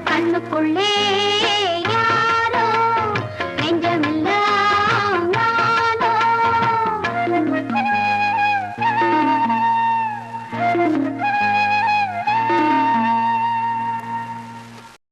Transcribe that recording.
கண்ணுக்குள்ளே